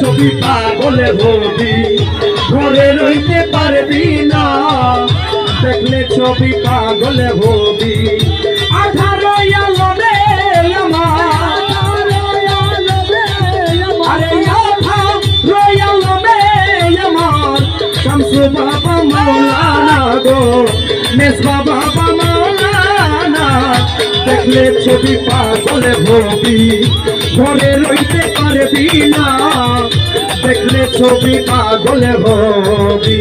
ছবি পাগলে হবি। ঘরে রইতে পারবি না। দেখলে ছবি পাগলে শামসু বাবা মাওলানা গো। মেজবা বাবা দেখলে ছবি পাগলে হবি ঘরে রইতে পারবি না। দেখলে ছবি পাগলে হবি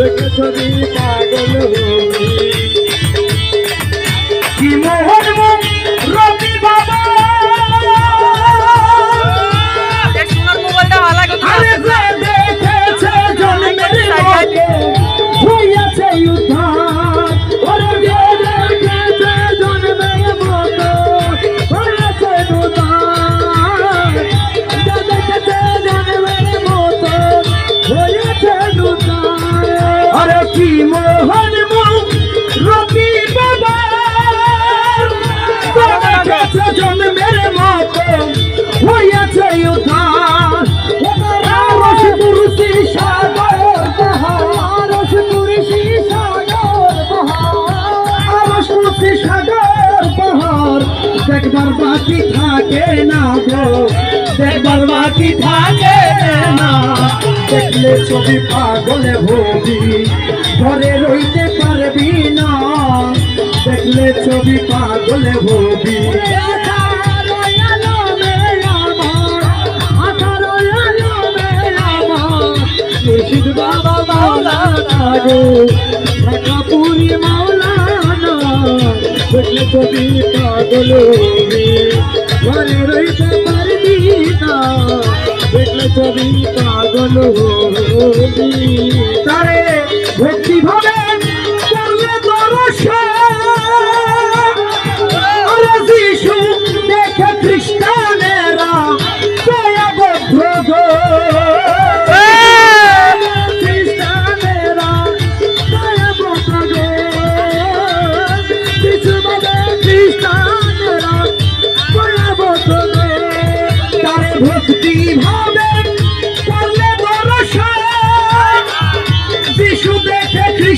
দেখে ছবি পাগল কি দেখেছে জন্মের মতো হইয়াছে উদ্ধার। রস পুরুষি সাগর রস পুরুষি সাগর রস পুরুষি সাগর পাহাড় দেখবার বাকি থাকে না গো। দেখবার বাকি থাকে না। দেখলে ছবি পাগলে হবি ছবি পাগলে হবি বাবা মাওলানা গো, ঢাকাপুরি মাওলানা, দেখলে ছবি পাগল হবি ঘরে রইতে পারবি ছবি পাগল হবি তারে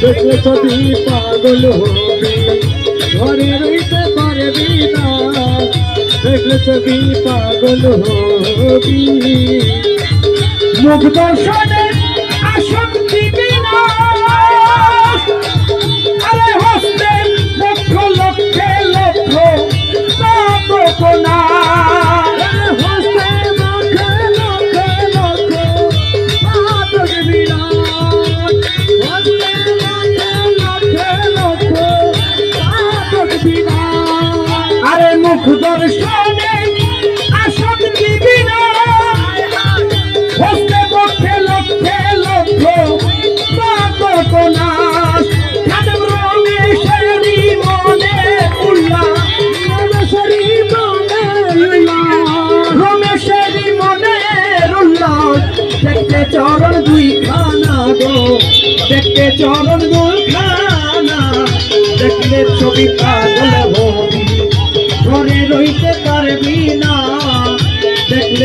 ছবি পাগল হবে ঘরে রইতে পারবি না। দেখলে তুমি পাগল হবি মুখ দর্শনে দর্শনে আসক্তি বিনাশ হস্তে পক্ষে লক্ষে লক্ষ পাপক নাশ খাদম রমেশেরি মনে উল্লাস রমেশ্বরী মনে রমেশেরি মনের উল্লাস। দেখতে চরণ দুই খানা গো, দেখতে চরণ দুই খানা দেখলে ছবি পাগল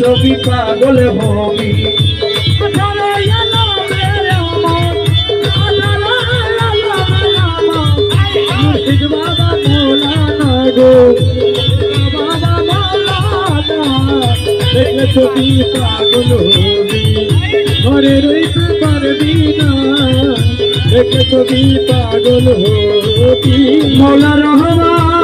ছবি পাগল হবি বাবা মৌলানা গো। বাবা মৌলানা দেখলে ছবি পাগল হবি ঘরে রইতে পারবি না দেখলে ছবি পাগল হবি মৌলা রহমান।